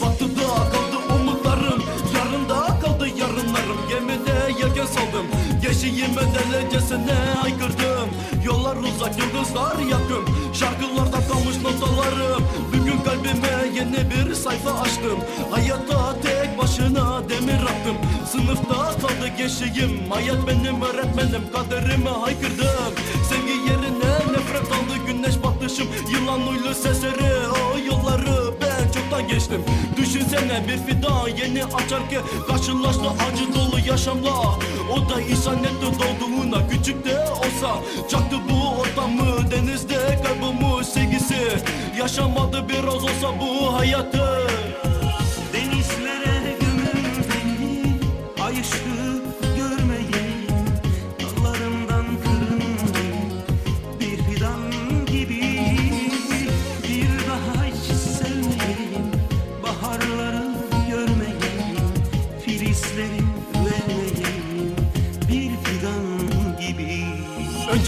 Batıda kaldı umutlarım Yarında kaldı yarınlarım. Gemide yelken saldım Geçeyim derecesine haykırdım. Yollar uzak yıldızlar yakın Şarkılarda kalmış notalarım. Bugün kalbime yeni bir sayfa açtım. Hayata demir attım Sınıfta kaldı geçiğim Hayat benim öğretmenim Kaderime haykırdım. Sevgi yerine nefret aldı güneş batışım. Yılan uylu sesleri o yolları ben çoktan geçtim. Düşünsene bir fidan yeni açarken Karşılaştı acı dolu yaşamla. O da insanette doğduğuna küçük de olsa. Çaktı bu ortamı denizde kaybolmuş sevgisi. Yaşamadı biraz olsa bu hayatı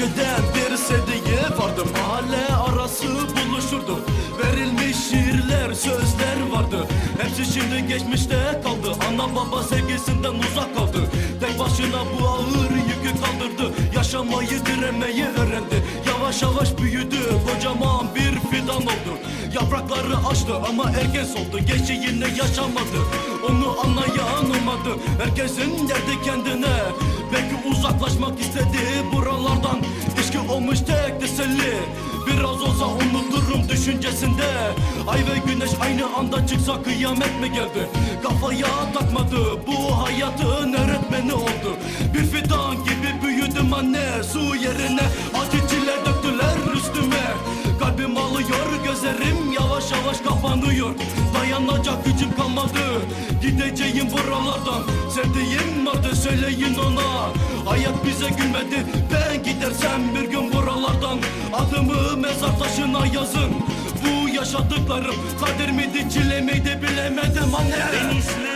Önceden bir sevdiği vardı Mahalle arası buluşurdu. Verilmiş şiirler, sözler vardı. Hepsi şimdi geçmişte kaldı. Ana baba sevgisinden uzak kaldı. Tek başına bu ağır yükü kaldırdı. Yaşamayı, direnmeyi öğrendi. Yavaş yavaş büyüdü Kocaman bir fidan oldu. Yaprakları açtı ama erken soldu. Geçtiğini yaşamadı. Onu anlayan olmadı. Herkesin derdi kendine olsa unuturum düşüncesinde. Ay ve güneş aynı anda çıksa kıyamet mi geldi? Kafaya takmadı bu hayatın öğretmeni oldu. Bir fidan gibi büyüdüm anne Su yerine. Acı çile döktüler üstüme. Kalbim alıyor gözlerim yavaş yavaş kapanıyor. Dayanacak gücüm kalmadı Gideceğim buralardan. Sevdiğim vardı söyleyin ona. Hayat bize gülmedi Ben gidersem bir gün buralardan Adımı mezar taşına yazın. Bu yaşadıklarım Kader miydi çile miydi bilemedim anne. Denizlere